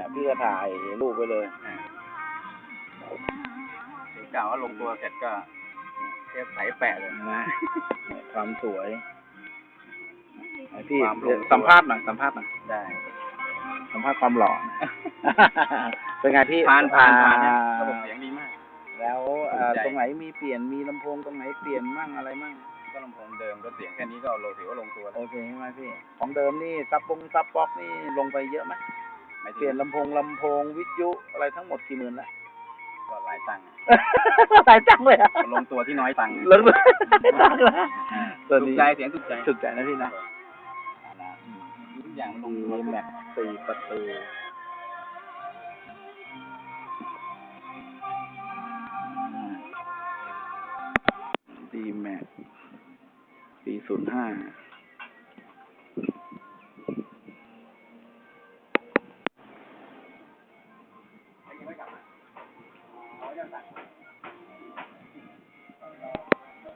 เนี่ยพี่ก็ถ่ายรูปไปเลยถึงกล่าวว่าลงตัวเสร็จก็เทปใสแปะเลยนะเนี่ยความสวยไหนพี่ความลงตัวสัมภาษณ์หน่อยสัมภาษณ์หน่อยได้สัมภาษณ์ความหล่อเป็นไงพี่ผ่านผ่านผ่านเนี่ยอ่ระบบเสียงดีมาก แล้วเอ่อถูกใจตรงไหนมีเปลี่ยนมีลำโพงตรงไหนเปลี่ยนมั่งอะไรมั่งก็ลำโพงเดิมก็เสียงแค่นี้ก็เราถือว่าลงตัวแล้วโอเคใช่ไหมพี่ของเดิมนี่ซับปงซับบ็อกนี่ลงไปเยอะไหม ไม่เปลี่ยนลำโพงลำโพงวิทยุอะไรทั้งหมดกี่หมื่นละ ก็หลายตังค์หลายจังเลยอะลงตัวที่น้อยตังค์ลงเลยตังค์ละตัวถูกนี้ใจเสียงถูกใจถูกใจนะพี่นะทุกอย่างมันลงมีตัวแม็กสี่ประตูดีแม็กปีศูนย์ห้า